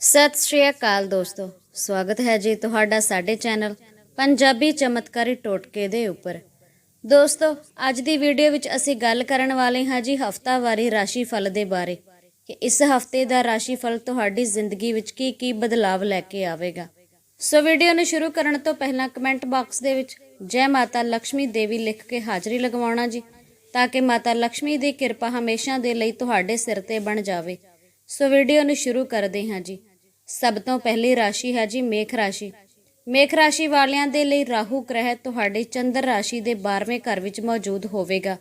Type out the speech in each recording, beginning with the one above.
ਸਤਿ ਸ਼੍ਰੀ ਅਕਾਲ ਦੋਸਤੋ। ਸਵਾਗਤ ਹੈ ਜੀ ਤੁਹਾਡਾ ਸਾਡੇ ਚੈਨਲ ਪੰਜਾਬੀ ਚਮਤਕਾਰੀ ਟੋਟਕੇ ਦੇ ਉੱਪਰ। ਦੋਸਤੋ, ਅੱਜ ਦੀ ਵੀਡੀਓ ਵਿੱਚ ਅਸੀਂ ਗੱਲ ਕਰਨ ਵਾਲੇ ਹਾਂ ਜੀ ਹਫਤਾਵਾਰੀ ਰਾਸ਼ੀ ਫਲ ਦੇ ਬਾਰੇ ਕਿ ਇਸ ਹਫ਼ਤੇ ਦਾ ਰਾਸ਼ੀ ਫਲ ਤੁਹਾਡੀ ਜ਼ਿੰਦਗੀ ਵਿੱਚ ਕੀ ਕੀ ਬਦਲਾਅ ਲੈ ਕੇ ਆਵੇਗਾ। ਸੋ ਵੀਡੀਓ ਨੂੰ ਸ਼ੁਰੂ ਕਰਨ ਤੋਂ ਪਹਿਲਾਂ ਕਮੈਂਟ ਬਾਕਸ ਦੇ ਵਿੱਚ ਜੈ ਮਾਤਾ ਲక్ష్ਮੀ ਦੇਵੀ ਲਿਖ ਕੇ ਹਾਜ਼ਰੀ ਲਗਵਾਉਣਾ ਜੀ, ਤਾਂ ਕਿ ਮਾਤਾ ਲక్ష్ਮੀ ਦੀ ਕਿਰਪਾ ਹਮੇਸ਼ਾ ਦੇ ਲਈ ਤੁਹਾਡੇ ਸਿਰ ਤੇ ਬਣ ਜਾਵੇ। ਸੋ ਵੀਡੀਓ ਨੂੰ ਸ਼ੁਰੂ ਕਰਦੇ ਹਾਂ ਜੀ। ਸਭ ਤੋਂ ਪਹਿਲੀ ਰਾਸ਼ੀ ਹੈ ਜੀ ਮੇਖ ਰਾਸ਼ੀ। ਮੇਖ ਰਾਸ਼ੀ ਵਾਲਿਆਂ ਦੇ ਲਈ ਰਾਹੂ ਗ੍ਰਹਿ ਤੁਹਾਡੇ ਚੰਦਰ ਰਾਸ਼ੀ ਦੇ 12ਵੇਂ ਘਰ ਵਿੱਚ ਮੌਜੂਦ ਹੋਵੇਗਾ।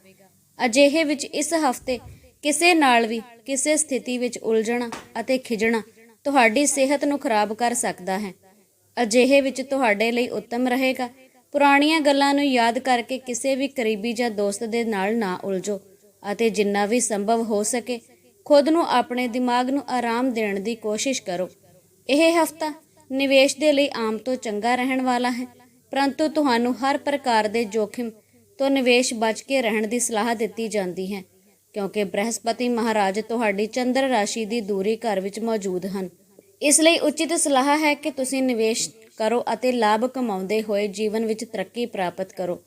ਅਜਿਹੇ ਵਿੱਚ ਇਸ ਹਫ਼ਤੇ ਕਿਸੇ ਨਾਲ ਵੀ ਕਿਸੇ ਸਥਿਤੀ ਵਿੱਚ ਉਲਝਣਾ ਅਤੇ ਖਿਜਣਾ ਤੁਹਾਡੀ ਸਿਹਤ ਨੂੰ ਖਰਾਬ ਕਰ ਸਕਦਾ ਹੈ। ਅਜਿਹੇ ਵਿੱਚ ਤੁਹਾਡੇ ਲਈ ਉੱਤਮ ਰਹੇਗਾ। ਪੁਰਾਣੀਆਂ ਗੱਲਾਂ ਨੂੰ ਯਾਦ ਕਰਕੇ ਕਿਸੇ ਵੀ ਕਰੀਬੀ ਜਾਂ ਦੋਸਤ ਦੇ ਨਾਲ ਨਾ ਉਲਝੋ ਅਤੇ ਜਿੰਨਾ ਵੀ ਸੰਭਵ ਹੋ ਸਕੇ, ਖੁਦ ਨੂੰ ਆਪਣੇ ਦਿਮਾਗ ਨੂੰ ਆਰਾਮ ਦੇਣ ਦੀ ਕੋਸ਼ਿਸ਼ ਕਰੋ। ਇਹ ਹਫਤਾ ਨਿਵੇਸ਼ ਦੇ ਲਈ ਆਮ ਤੋਂ ਚੰਗਾ ਰਹਿਣ ਵਾਲਾ ਹੈ, ਪਰੰਤੂ ਤੁਹਾਨੂੰ ਹਰ ਪ੍ਰਕਾਰ ਦੇ ਜੋਖਿਮ ਤੋਂ ਨਿਵੇਸ਼ ਬਚ ਕੇ ਰਹਿਣ ਦੀ ਸਲਾਹ ਦਿੱਤੀ ਜਾਂਦੀ ਹੈ, ਕਿਉਂਕਿ ਬ੍ਰਹਸਪਤੀ ਮਹਾਰਾਜ ਤੁਹਾਡੀ ਚੰਦਰ ਰਾਸ਼ੀ ਦੀ ਦੂਰੀ ਘਰ ਵਿੱਚ ਮੌਜੂਦ ਹਨ। ਇਸ ਲਈ ਉਚਿਤ ਸਲਾਹ ਹੈ ਕਿ ਤੁਸੀਂ ਨਿਵੇਸ਼ ਕਰੋ ਅਤੇ ਲਾਭ ਕਮਾਉਂਦੇ ਹੋਏ ਜੀਵਨ ਵਿੱਚ ਤਰੱਕੀ ਪ੍ਰਾਪਤ ਕਰੋ।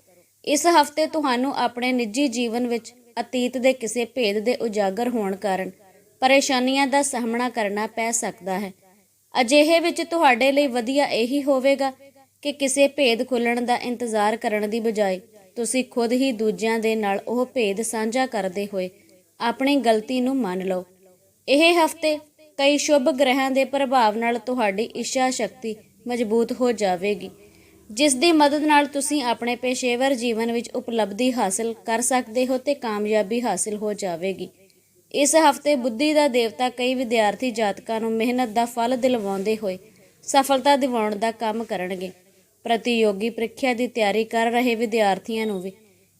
ਇਸ ਹਫ਼ਤੇ ਤੁਹਾਨੂੰ ਆਪਣੇ ਨਿੱਜੀ ਜੀਵਨ ਵਿੱਚ ਅਤੀਤ ਦੇ ਕਿਸੇ ਭੇਦ ਦੇ ਉਜਾਗਰ ਹੋਣ ਕਾਰਨ ਪਰੇਸ਼ਾਨੀਆਂ ਦਾ ਸਾਹਮਣਾ ਕਰਨਾ ਪੈ ਸਕਦਾ ਹੈ। ਅਜਿਹੇ ਵਿੱਚ ਤੁਹਾਡੇ ਲਈ ਵਧੀਆ ਇਹੀ ਹੋਵੇਗਾ ਕਿ ਕਿਸੇ ਭੇਦ ਖੁੱਲਣ ਦਾ ਇੰਤਜ਼ਾਰ ਕਰਨ ਦੀ ਬਜਾਏ ਤੁਸੀਂ ਖੁਦ ਹੀ ਦੂਜਿਆਂ ਦੇ ਨਾਲ ਉਹ ਭੇਦ ਸਾਂਝਾ ਕਰਦੇ ਹੋਏ ਆਪਣੀ ਗਲਤੀ ਨੂੰ ਮੰਨ ਲਓ। ਇਹ ਹਫ਼ਤੇ ਕਈ ਸ਼ੁਭ ਗ੍ਰਹਿਆਂ ਦੇ ਪ੍ਰਭਾਵ ਨਾਲ ਤੁਹਾਡੀ ਇੱਛਾ ਸ਼ਕਤੀ ਮਜ਼ਬੂਤ ਹੋ ਜਾਵੇਗੀ, ਜਿਸ ਦੀ ਮਦਦ ਨਾਲ ਤੁਸੀਂ ਆਪਣੇ ਪੇਸ਼ੇਵਰ ਜੀਵਨ ਵਿੱਚ ਉਪਲਬਧੀ ਹਾਸਲ ਕਰ ਸਕਦੇ ਹੋ ਤੇ ਕਾਮਯਾਬੀ ਹਾਸਲ ਹੋ ਜਾਵੇਗੀ। ਇਸ ਹਫ਼ਤੇ ਬੁੱਧੀ ਦਾ ਦੇਵਤਾ ਕਈ ਵਿਦਿਆਰਥੀ ਜਾਤਕਾਂ ਨੂੰ ਮਿਹਨਤ ਦਾ ਫਲ ਦਿਲਵਾਉਂਦੇ ਹੋਏ ਸਫਲਤਾ ਦਿਵਾਉਣ ਦਾ ਕੰਮ ਕਰਨਗੇ। ਪ੍ਰਤੀਯੋਗੀ ਪ੍ਰੀਖਿਆ ਦੀ ਤਿਆਰੀ ਕਰ ਰਹੇ ਵਿਦਿਆਰਥੀਆਂ ਨੂੰ ਵੀ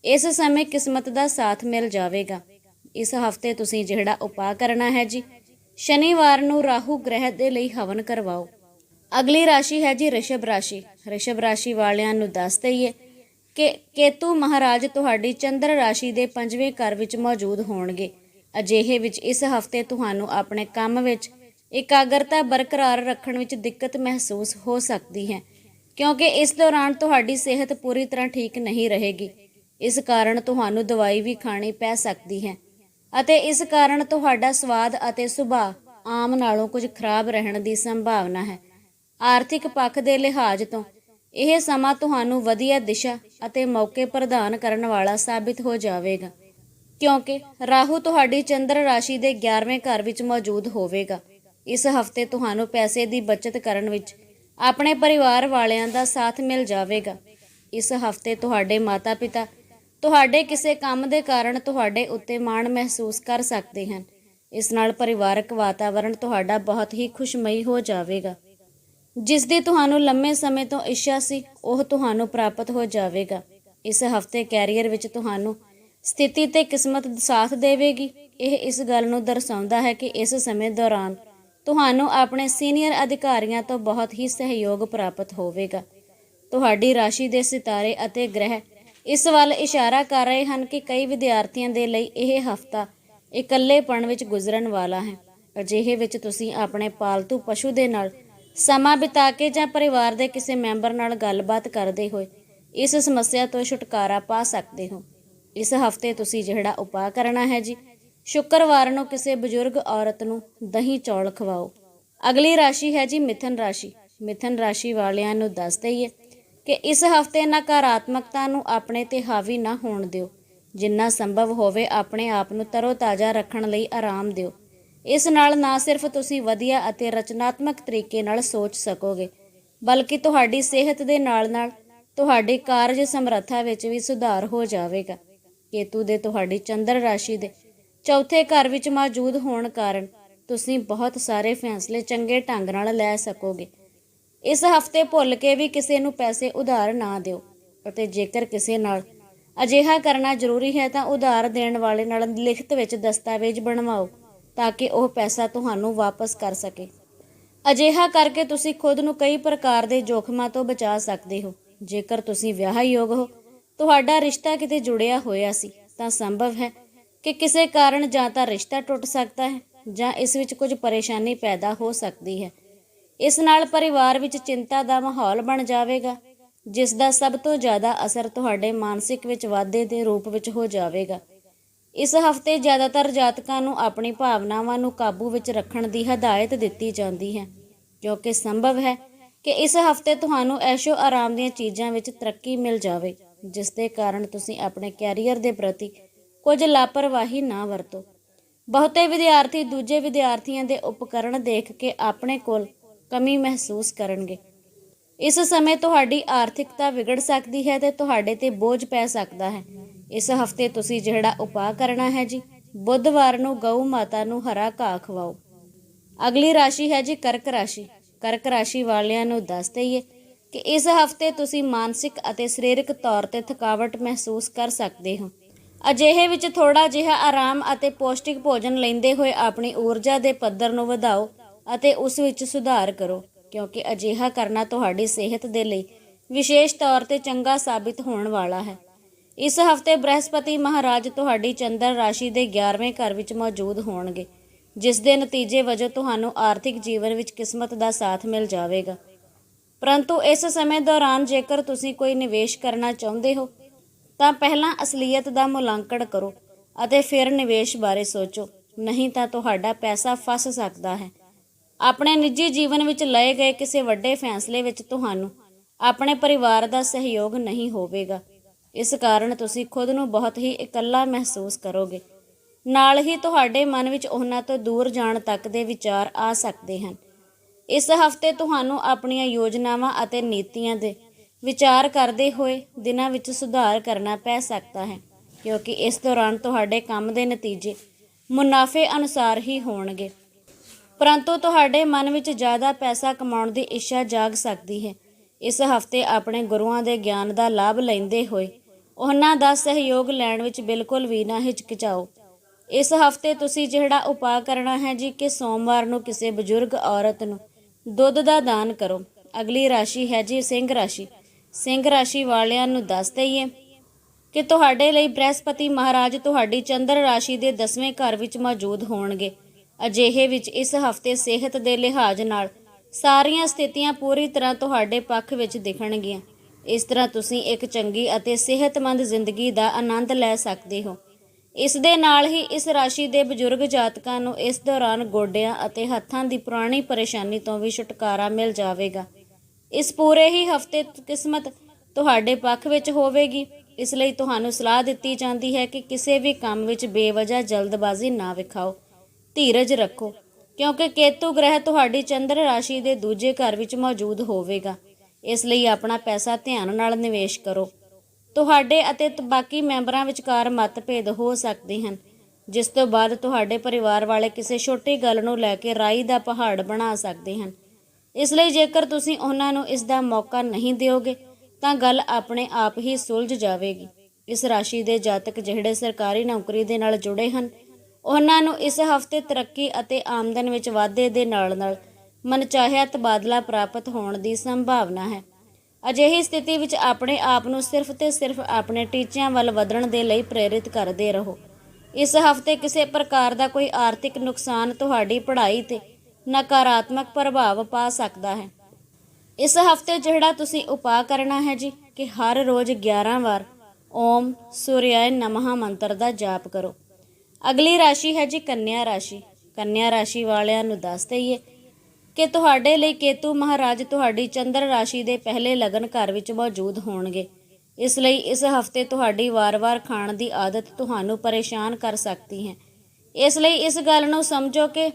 ਇਸ ਸਮੇਂ ਕਿਸਮਤ ਦਾ ਸਾਥ ਮਿਲ ਜਾਵੇਗਾ। ਇਸ ਹਫ਼ਤੇ ਤੁਸੀਂ ਜਿਹੜਾ ਉਪਾਅ ਕਰਨਾ ਹੈ ਜੀ, ਸ਼ਨੀਵਾਰ ਨੂੰ ਰਾਹੂ ਗ੍ਰਹਿ ਦੇ ਲਈ ਹਵਨ ਕਰਵਾਓ। ਅਗਲੀ ਰਾਸ਼ੀ ਹੈ ਜੀ ਰਿਸ਼ਭ ਰਾਸ਼ੀ। ਰਿਸ਼ਭ ਰਾਸ਼ੀ ਵਾਲਿਆਂ ਨੂੰ ਦੱਸ ਦਈਏ ਕਿ ਕੇਤੂ ਮਹਾਰਾਜ ਤੁਹਾਡੀ ਚੰਦਰ ਰਾਸ਼ੀ ਦੇ ਪੰਜਵੇਂ ਘਰ ਵਿੱਚ ਮੌਜੂਦ ਹੋਣਗੇ। ਅਜਿਹੇ ਵਿੱਚ ਇਸ ਹਫ਼ਤੇ ਤੁਹਾਨੂੰ ਆਪਣੇ ਕੰਮ ਵਿੱਚ ਇਕਾਗਰਤਾ ਬਰਕਰਾਰ ਰੱਖਣ ਵਿੱਚ ਦਿੱਕਤ ਮਹਿਸੂਸ ਹੋ ਸਕਦੀ ਹੈ, ਕਿਉਂਕਿ ਇਸ ਦੌਰਾਨ ਤੁਹਾਡੀ ਸਿਹਤ ਪੂਰੀ ਤਰ੍ਹਾਂ ਠੀਕ ਨਹੀਂ ਰਹੇਗੀ। ਇਸ ਕਾਰਨ ਤੁਹਾਨੂੰ ਦਵਾਈ ਵੀ ਖਾਣੀ ਪੈ ਸਕਦੀ ਹੈ ਅਤੇ ਇਸ ਕਾਰਨ ਤੁਹਾਡਾ ਸਵਾਦ ਅਤੇ ਸੁਭਾਅ ਆਮ ਨਾਲੋਂ ਕੁਝ ਖਰਾਬ ਰਹਿਣ ਦੀ ਸੰਭਾਵਨਾ ਹੈ। ਆਰਥਿਕ ਪੱਖ ਦੇ ਲਿਹਾਜ਼ ਤੋਂ ਇਹ ਸਮਾਂ ਤੁਹਾਨੂੰ ਵਧੀਆ ਦਿਸ਼ਾ ਅਤੇ ਮੌਕੇ ਪ੍ਰਦਾਨ ਕਰਨ ਵਾਲਾ ਸਾਬਿਤ ਹੋ ਜਾਵੇਗਾ। ਕਿਉਂਕਿ ਰਾਹੂ ਤੁਹਾਡੀ ਚੰਦਰ ਰਾਸ਼ੀ ਦੇ 11ਵੇਂ ਘਰ ਵਿੱਚ ਮੌਜੂਦ ਹੋਵੇਗਾ। ਇਸ ਹਫ਼ਤੇ ਤੁਹਾਨੂੰ ਪੈਸੇ ਦੀ ਬਚਤ ਕਰਨ ਵਿੱਚ ਆਪਣੇ ਪਰਿਵਾਰ ਵਾਲਿਆਂ ਦਾ ਸਾਥ ਮਿਲ ਜਾਵੇਗਾ। ਇਸ ਹਫ਼ਤੇ ਤੁਹਾਡੇ ਮਾਤਾ-ਪਿਤਾ ਤੁਹਾਡੇ ਕਿਸੇ ਕੰਮ ਦੇ ਕਾਰਨ ਤੁਹਾਡੇ ਉੱਤੇ ਮਾਣ ਮਹਿਸੂਸ ਕਰ ਸਕਦੇ ਹਨ। ਇਸ ਨਾਲ ਪਰਿਵਾਰਕ ਵਾਤਾਵਰਣ ਤੁਹਾਡਾ ਬਹੁਤ ਹੀ ਖੁਸ਼ਮਈ ਹੋ ਜਾਵੇਗਾ। ਜਿਸ ਦੀ ਤੁਹਾਨੂੰ ਲੰਮੇ ਸਮੇਂ ਤੋਂ ਇੱਛਾ ਸੀ, ਉਹ ਤੁਹਾਨੂੰ ਪ੍ਰਾਪਤ ਹੋ ਜਾਵੇਗਾ। ਇਸ ਹਫ਼ਤੇ ਕੈਰੀਅਰ ਵਿੱਚ ਤੁਹਾਨੂੰ ਸਥਿਤੀ ਤੇ ਕਿਸਮਤ ਸਾਥ ਦੇਵੇਗੀ। ਇਹ ਇਸ ਗੱਲ ਨੂੰ ਦਰਸਾਉਂਦਾ ਹੈ ਕਿ ਇਸ ਸਮੇਂ ਦੌਰਾਨ ਤੁਹਾਨੂੰ ਆਪਣੇ ਸੀਨੀਅਰ ਅਧਿਕਾਰੀਆਂ ਤੋਂ ਬਹੁਤ ਹੀ ਸਹਿਯੋਗ ਪ੍ਰਾਪਤ ਹੋਵੇਗਾ। ਤੁਹਾਡੀ ਰਾਸ਼ੀ ਦੇ ਸਿਤਾਰੇ ਅਤੇ ਗ੍ਰਹਿ ਇਸ ਵੱਲ ਇਸ਼ਾਰਾ ਕਰ ਰਹੇ ਹਨ ਕਿ ਕਈ ਵਿਦਿਆਰਥੀਆਂ ਦੇ ਲਈ ਇਹ ਹਫਤਾ ਇਕੱਲੇਪਣ ਵਿੱਚ ਗੁਜ਼ਰਨ ਵਾਲਾ ਹੈ। ਅਜਿਹੇ ਵਿੱਚ ਤੁਸੀਂ ਆਪਣੇ ਪਾਲਤੂ ਪਸ਼ੂ ਦੇ ਨਾਲ ਸਮਾਂ ਬਿਤਾ ਕੇ ਜਾਂ ਪਰਿਵਾਰ ਦੇ ਕਿਸੇ ਮੈਂਬਰ ਨਾਲ ਗੱਲਬਾਤ ਕਰਦੇ ਹੋਏ ਇਸ ਸਮੱਸਿਆ ਤੋਂ ਛੁਟਕਾਰਾ ਪਾ ਸਕਦੇ ਹੋ। ਇਸ ਹਫ਼ਤੇ ਤੁਸੀਂ ਜਿਹੜਾ ਉਪਾਅ ਕਰਨਾ ਹੈ ਜੀ, ਸ਼ੁੱਕਰਵਾਰ ਨੂੰ ਕਿਸੇ ਬਜ਼ੁਰਗ ਔਰਤ ਨੂੰ ਦਹੀਂ ਚੌਲ ਖਵਾਓ। ਅਗਲੀ ਰਾਸ਼ੀ ਹੈ ਜੀ ਮਿਥਨ ਰਾਸ਼ੀ। ਮਿਥਨ ਰਾਸ਼ੀ ਵਾਲਿਆਂ ਨੂੰ ਦੱਸ ਦਈਏ ਕਿ ਇਸ ਹਫ਼ਤੇ ਨਕਾਰਾਤਮਕਤਾ ਨੂੰ ਆਪਣੇ ਤੇ ਹਾਵੀ ਨਾ ਹੋਣ ਦਿਓ। ਜਿੰਨਾ ਸੰਭਵ ਹੋਵੇ ਆਪਣੇ ਆਪ ਨੂੰ ਤਰੋਤਾਜ਼ਾ ਰੱਖਣ ਲਈ ਆਰਾਮ ਦਿਓ। ਇਸ ਨਾਲ ਨਾ ਸਿਰਫ ਤੁਸੀਂ ਵਧੀਆ ਅਤੇ ਰਚਨਾਤਮਕ ਤਰੀਕੇ ਨਾਲ ਸੋਚ ਸਕੋਗੇ, ਬਲਕਿ ਤੁਹਾਡੀ ਸਿਹਤ ਦੇ ਨਾਲ-ਨਾਲ ਤੁਹਾਡੀ ਕਾਰਜ ਸਮਰੱਥਾ ਵਿੱਚ ਵੀ ਸੁਧਾਰ ਹੋ ਜਾਵੇਗਾ। ਕੇਤੂ ਦੇ ਤੁਹਾਡੀ ਚੰਦਰ ਰਾਸ਼ੀ ਦੇ ਚੌਥੇ ਘਰ ਵਿੱਚ ਮੌਜੂਦ ਹੋਣ ਕਾਰਨ ਤੁਸੀਂ ਬਹੁਤ ਸਾਰੇ ਫੈਸਲੇ ਚੰਗੇ ਢੰਗ ਨਾਲ ਲੈ ਸਕੋਗੇ। ਇਸ ਹਫ਼ਤੇ ਭੁੱਲ ਕੇ ਵੀ ਕਿਸੇ ਨੂੰ ਪੈਸੇ ਉਧਾਰ ਨਾ ਦਿਓ ਅਤੇ ਜੇਕਰ ਕਿਸੇ ਨਾਲ ਅਜਿਹਾ ਕਰਨਾ ਜ਼ਰੂਰੀ ਹੈ ਤਾਂ ਉਧਾਰ ਦੇਣ ਵਾਲੇ ਨਾਲ ਲਿਖਤ ਵਿੱਚ ਦਸਤਾਵੇਜ਼ ਬਣਵਾਓ ਤਾਂ ਕਿ ਉਹ ਪੈਸਾ ਤੁਹਾਨੂੰ ਵਾਪਸ ਕਰ ਸਕੇ। ਅਜਿਹਾ ਕਰਕੇ ਤੁਸੀਂ ਖੁਦ ਨੂੰ ਕਈ ਪ੍ਰਕਾਰ ਦੇ ਜੋਖਮਾਂ ਤੋਂ ਬਚਾ ਸਕਦੇ ਹੋ। ਜੇਕਰ ਤੁਸੀਂ ਵਿਆਹਯੋਗ ਹੋ ਤੁਹਾਡਾ ਰਿਸ਼ਤਾ ਕਿਤੇ ਜੁੜਿਆ ਹੋਇਆ ਸੀ, ਤਾਂ ਸੰਭਵ ਹੈ ਕਿ ਕਿਸੇ ਕਾਰਨ ਜਾਂ ਤਾਂ ਰਿਸ਼ਤਾ ਟੁੱਟ ਸਕਦਾ ਹੈ ਜਾਂ ਇਸ ਵਿੱਚ ਕੁਝ ਪਰੇਸ਼ਾਨੀ ਪੈਦਾ ਹੋ ਸਕਦੀ ਹੈ। ਇਸ ਨਾਲ ਪਰਿਵਾਰ ਵਿੱਚ ਚਿੰਤਾ ਦਾ ਮਾਹੌਲ ਬਣ ਜਾਵੇਗਾ, ਜਿਸ ਦਾ ਸਭ ਤੋਂ ਜ਼ਿਆਦਾ ਅਸਰ ਤੁਹਾਡੇ ਮਾਨਸਿਕ ਵਿੱਚ ਵਾਧੇ ਦੇ ਰੂਪ ਵਿੱਚ ਹੋ ਜਾਵੇਗਾ। ਇਸ ਹਫ਼ਤੇ ਜ਼ਿਆਦਾਤਰ ਜਾਤਕਾਂ ਨੂੰ ਆਪਣੀ ਭਾਵਨਾਵਾਂ ਨੂੰ ਕਾਬੂ ਵਿੱਚ ਰੱਖਣ ਦੀ ਹਦਾਇਤ ਦਿੱਤੀ ਜਾਂਦੀ ਹੈ ਕਿਉਂਕਿ ਸੰਭਵ ਹੈ ਕਿ ਇਸ ਹਫ਼ਤੇ ਤੁਹਾਨੂੰ ਐਸ਼ੋ ਆਰਾਮ ਦੀਆਂ ਚੀਜ਼ਾਂ ਵਿੱਚ ਤਰੱਕੀ ਮਿਲ ਜਾਵੇ। ਜਿਸ ਦੇ ਕਾਰਨ ਤੁਸੀਂ ਆਪਣੇ ਕੈਰੀਅਰ ਦੇ ਪ੍ਰਤੀ ਕੁਝ ਲਾਪਰਵਾਹੀ ਨਾ ਵਰਤੋ। ਬਹੁਤੇ ਵਿਦਿਆਰਥੀ ਦੂਜੇ ਵਿਦਿਆਰਥੀਆਂ ਦੇ ਉਪਕਰਣ ਦੇਖ ਕੇ ਆਪਣੇ ਕੋਲ ਕਮੀ ਮਹਿਸੂਸ ਕਰਨਗੇ। ਇਸ ਸਮੇਂ ਤੁਹਾਡੀ ਆਰਥਿਕਤਾ ਵਿਗੜ ਸਕਦੀ ਹੈ ਤੇ ਤੁਹਾਡੇ ਤੇ ਬੋਝ ਪੈ ਸਕਦਾ ਹੈ। ਇਸ ਹਫ਼ਤੇ ਤੁਸੀਂ ਜਿਹੜਾ ਉਪਾਅ ਕਰਨਾ ਹੈ ਜੀ, ਬੁੱਧਵਾਰ ਨੂੰ ਗਊ ਮਾਤਾ ਨੂੰ ਹਰਾ ਘਾਹ ਖਵਾਓ। ਅਗਲੀ ਰਾਸ਼ੀ ਹੈ ਜੀ ਕਰਕ ਰਾਸ਼ੀ। ਕਰਕ ਰਾਸ਼ੀ ਵਾਲਿਆਂ ਨੂੰ ਦੱਸ ਦਈਏ ਕਿ ਇਸ ਹਫ਼ਤੇ ਤੁਸੀਂ ਮਾਨਸਿਕ ਅਤੇ ਸਰੀਰਕ ਤੌਰ ਤੇ ਥਕਾਵਟ ਮਹਿਸੂਸ ਕਰ ਸਕਦੇ ਹੋ। ਅਜਿਹੇ ਵਿੱਚ ਥੋੜਾ ਜਿਹਾ ਆਰਾਮ ਅਤੇ ਪੌਸ਼ਟਿਕ ਭੋਜਨ ਲੈਂਦੇ ਹੋਏ ਆਪਣੀ ਊਰਜਾ ਦੇ ਪੱਧਰ ਨੂੰ ਵਧਾਓ ਅਤੇ ਉਸ ਵਿੱਚ ਸੁਧਾਰ ਕਰੋ, ਕਿਉਂਕਿ ਅਜਿਹਾ ਕਰਨਾ ਤੁਹਾਡੀ ਸਿਹਤ ਦੇ ਲਈ ਵਿਸ਼ੇਸ਼ ਤੌਰ ਤੇ ਚੰਗਾ ਸਾਬਿਤ ਹੋਣ ਵਾਲਾ ਹੈ। ਇਸ ਹਫ਼ਤੇ ਬ੍ਰਹਸਪਤੀ ਮਹਾਰਾਜ ਤੁਹਾਡੀ ਚੰਦਰ ਰਾਸ਼ੀ ਦੇ 11ਵੇਂ ਘਰ ਵਿੱਚ ਮੌਜੂਦ ਹੋਣਗੇ, ਜਿਸ ਦੇ ਨਤੀਜੇ ਵਜੋਂ ਤੁਹਾਨੂੰ ਆਰਥਿਕ ਜੀਵਨ ਵਿੱਚ ਕਿਸਮਤ ਦਾ ਸਾਥ ਮਿਲ ਜਾਵੇਗਾ। ਪਰੰਤੂ ਇਸ ਸਮੇਂ ਦੌਰਾਨ ਜੇਕਰ ਤੁਸੀਂ ਕੋਈ ਨਿਵੇਸ਼ ਕਰਨਾ ਚਾਹੁੰਦੇ ਹੋ, ਤਾਂ ਪਹਿਲਾਂ ਅਸਲੀਅਤ ਦਾ ਮੁਲਾਂਕਣ ਕਰੋ ਅਤੇ ਫਿਰ ਨਿਵੇਸ਼ ਬਾਰੇ ਸੋਚੋ। ਨਹੀਂ ਤਾਂ ਤੁਹਾਡਾ ਪੈਸਾ ਫਸ ਸਕਦਾ ਹੈ। ਆਪਣੇ ਨਿੱਜੀ ਜੀਵਨ ਵਿੱਚ ਲਏ ਗਏ ਕਿਸੇ ਵੱਡੇ ਫੈਸਲੇ ਵਿੱਚ ਤੁਹਾਨੂੰ ਆਪਣੇ ਪਰਿਵਾਰ ਦਾ ਸਹਿਯੋਗ ਨਹੀਂ ਹੋਵੇਗਾ। ਇਸ ਕਾਰਨ ਤੁਸੀਂ ਖੁਦ ਨੂੰ ਬਹੁਤ ਹੀ ਇਕੱਲਾ ਮਹਿਸੂਸ ਕਰੋਗੇ। ਨਾਲ ਹੀ ਤੁਹਾਡੇ ਮਨ ਵਿੱਚ ਉਹਨਾਂ ਤੋਂ ਦੂਰ ਜਾਣ ਤੱਕ ਦੇ ਵਿਚਾਰ ਆ ਸਕਦੇ ਹਨ। ਇਸ ਹਫ਼ਤੇ ਤੁਹਾਨੂੰ ਆਪਣੀਆਂ ਯੋਜਨਾਵਾਂ ਅਤੇ ਨੀਤੀਆਂ ਦੇ ਵਿਚਾਰ ਕਰਦੇ ਹੋਏ ਦਿਨਾਂ ਵਿੱਚ ਸੁਧਾਰ ਕਰਨਾ ਪੈ ਸਕਦਾ ਹੈ, ਕਿਉਂਕਿ ਇਸ ਦੌਰਾਨ ਤੁਹਾਡੇ ਕੰਮ ਦੇ ਨਤੀਜੇ ਮੁਨਾਫੇ ਅਨੁਸਾਰ ਹੀ ਹੋਣਗੇ। ਪਰੰਤੂ ਤੁਹਾਡੇ ਮਨ ਵਿੱਚ ਜ਼ਿਆਦਾ ਪੈਸਾ ਕਮਾਉਣ ਦੀ ਇੱਛਾ ਜਾਗ ਸਕਦੀ ਹੈ। ਇਸ ਹਫ਼ਤੇ ਆਪਣੇ ਗੁਰੂਆਂ ਦੇ ਗਿਆਨ ਦਾ ਲਾਭ ਲੈਂਦੇ ਹੋਏ ਉਹਨਾਂ ਦਾ ਸਹਿਯੋਗ ਲੈਣ ਵਿੱਚ ਬਿਲਕੁਲ ਵੀ ਨਾ ਹਿਚਕਿਚਾਓ। ਇਸ ਹਫ਼ਤੇ ਤੁਸੀਂ ਜਿਹੜਾ ਉਪਾਅ ਕਰਨਾ ਹੈ ਜੀ ਕਿ ਸੋਮਵਾਰ ਨੂੰ ਕਿਸੇ ਬਜ਼ੁਰਗ ਔਰਤ ਨੂੰ ਦੁੱਧ ਦਾ ਦਾਨ ਕਰੋ। ਅਗਲੀ ਰਾਸ਼ੀ ਹੈ ਜੀ ਸਿੰਘ ਰਾਸ਼ੀ। ਸਿੰਘ ਰਾਸ਼ੀ ਵਾਲਿਆਂ ਨੂੰ ਦੱਸ ਦਈਏ ਕਿ ਤੁਹਾਡੇ ਲਈ ਬ੍ਰਹਿਸਪਤੀ ਮਹਾਰਾਜ ਤੁਹਾਡੀ ਚੰਦਰ ਰਾਸ਼ੀ ਦੇ 10ਵੇਂ ਘਰ ਵਿੱਚ ਮੌਜੂਦ ਹੋਣਗੇ। ਅਜਿਹੇ ਵਿੱਚ ਇਸ ਹਫ਼ਤੇ ਸਿਹਤ ਦੇ ਲਿਹਾਜ਼ ਨਾਲ ਸਾਰੀਆਂ ਸਥਿਤੀਆਂ ਪੂਰੀ ਤਰ੍ਹਾਂ ਤੁਹਾਡੇ ਪੱਖ ਵਿੱਚ ਦਿਖਣਗੀਆਂ। ਇਸ ਤਰ੍ਹਾਂ ਤੁਸੀਂ ਇੱਕ ਚੰਗੀ ਅਤੇ ਸਿਹਤਮੰਦ ਜ਼ਿੰਦਗੀ ਦਾ ਆਨੰਦ ਲੈ ਸਕਦੇ ਹੋ। ਇਸ ਦੇ ਨਾਲ ਹੀ ਇਸ ਰਾਸ਼ੀ ਦੇ ਬਜ਼ੁਰਗ ਜਾਤਕਾਂ ਨੂੰ ਇਸ ਦੌਰਾਨ ਗੋਡਿਆਂ ਅਤੇ ਹੱਥਾਂ ਦੀ ਪੁਰਾਣੀ ਪਰੇਸ਼ਾਨੀ ਤੋਂ ਵੀ ਛੁਟਕਾਰਾ ਮਿਲ ਜਾਵੇਗਾ। ਇਸ ਪੂਰੇ ਹੀ ਹਫ਼ਤੇ ਕਿਸਮਤ ਤੁਹਾਡੇ ਪੱਖ ਵਿੱਚ ਹੋਵੇਗੀ। ਇਸ ਲਈ ਤੁਹਾਨੂੰ ਸਲਾਹ ਦਿੱਤੀ ਜਾਂਦੀ ਹੈ ਕਿ ਕਿਸੇ ਵੀ ਕੰਮ ਵਿੱਚ ਬੇਵਜ੍ਹਾ ਜਲਦਬਾਜ਼ੀ ਨਾ ਵਿਖਾਓ। ਧੀਰਜ ਰੱਖੋ, ਕਿਉਂਕਿ ਕੇਤੂ ਗ੍ਰਹਿ ਤੁਹਾਡੀ ਚੰਦਰ ਰਾਸ਼ੀ ਦੇ ਦੂਜੇ ਘਰ ਵਿੱਚ ਮੌਜੂਦ ਹੋਵੇਗਾ। ਇਸ ਲਈ ਆਪਣਾ ਪੈਸਾ ਧਿਆਨ ਨਾਲ ਨਿਵੇਸ਼ ਕਰੋ। ਤੁਹਾਡੇ ਅਤੇ ਬਾਕੀ ਮੈਂਬਰਾਂ ਵਿਚਕਾਰ ਮਤਭੇਦ ਹੋ ਸਕਦੇ ਹਨ। ਜਿਸ ਤੋਂ ਬਾਅਦ ਤੁਹਾਡੇ ਪਰਿਵਾਰ ਵਾਲੇ ਕਿਸੇ ਛੋਟੀ ਗੱਲ ਨੂੰ ਲੈ ਕੇ ਰਾਈ ਦਾ ਪਹਾੜ ਬਣਾ ਸਕਦੇ ਹਨ। ਇਸ ਲਈ ਜੇਕਰ ਤੁਸੀਂ ਉਹਨਾਂ ਨੂੰ ਇਸ ਦਾ ਮੌਕਾ ਨਹੀਂ ਦਿਓਗੇ, ਤਾਂ ਗੱਲ ਆਪਣੇ ਆਪ ਹੀ ਸੁਲਝ ਜਾਵੇਗੀ। ਇਸ ਰਾਸ਼ੀ ਦੇ ਜਾਤਕ ਜਿਹੜੇ ਸਰਕਾਰੀ ਨੌਕਰੀ ਦੇ ਨਾਲ ਜੁੜੇ ਹਨ, ਉਹਨਾਂ ਨੂੰ ਇਸ ਹਫ਼ਤੇ ਤਰੱਕੀ ਅਤੇ ਆਮਦਨ ਵਿੱਚ ਵਾਧੇ ਦੇ ਨਾਲ-ਨਾਲ ਮਨਚਾਹਿਆ ਤਬਾਦਲਾ ਪ੍ਰਾਪਤ ਹੋਣ ਦੀ ਸੰਭਾਵਨਾ ਹੈ। ਅਜਿਹੀ ਸਥਿਤੀ ਵਿੱਚ ਆਪਣੇ ਆਪ ਨੂੰ ਸਿਰਫ ਤੇ ਸਿਰਫ ਆਪਣੇ ਟੀਚਿਆਂ ਵੱਲ ਵਧਣ ਦੇ ਲਈ ਪ੍ਰੇਰਿਤ ਕਰਦੇ ਰਹੋ। ਇਸ ਹਫ਼ਤੇ ਕਿਸੇ ਪ੍ਰਕਾਰ ਦਾ ਕੋਈ ਆਰਥਿਕ ਨੁਕਸਾਨ ਤੁਹਾਡੀ ਪੜ੍ਹਾਈ ਤੇ ਨਕਾਰਾਤਮਕ ਪ੍ਰਭਾਵ ਪਾ ਸਕਦਾ ਹੈ। ਇਸ ਹਫ਼ਤੇ ਜਿਹੜਾ ਤੁਸੀਂ ਉਪਾਅ ਕਰਨਾ ਹੈ ਜੀ, ਕਿ ਹਰ ਰੋਜ਼ 11 ਵਾਰ ਓਮ ਸੂਰਿਆਏ ਨਮः ਮੰਤਰ ਦਾ ਜਾਪ ਕਰੋ। ਅਗਲੀ ਰਾਸ਼ੀ ਹੈ ਜੀ ਕੰਨਿਆ ਰਾਸ਼ੀ। ਕੰਨਿਆ ਰਾਸ਼ੀ ਵਾਲਿਆਂ ਨੂੰ ਦੱਸ ਦਈਏ ਕਿ ਤੁਹਾਡੇ ਲਈ ਕੇਤੂ ਮਹਾਰਾਜ ਤੁਹਾਡੀ ਚੰਦਰ ਰਾਸ਼ੀ ਦੇ ਪਹਿਲੇ ਲਗਨ ਘਰ ਵਿੱਚ ਮੌਜੂਦ ਹੋਣਗੇ। ਇਸ ਲਈ ਇਸ ਹਫ਼ਤੇ ਤੁਹਾਡੀ ਵਾਰ-ਵਾਰ ਖਾਣ ਦੀ ਆਦਤ ਤੁਹਾਨੂੰ ਪਰੇਸ਼ਾਨ ਕਰ ਸਕਦੀ ਹੈ। ਇਸ ਲਈ ਇਸ ਗੱਲ ਨੂੰ ਸਮਝੋ ਕਿ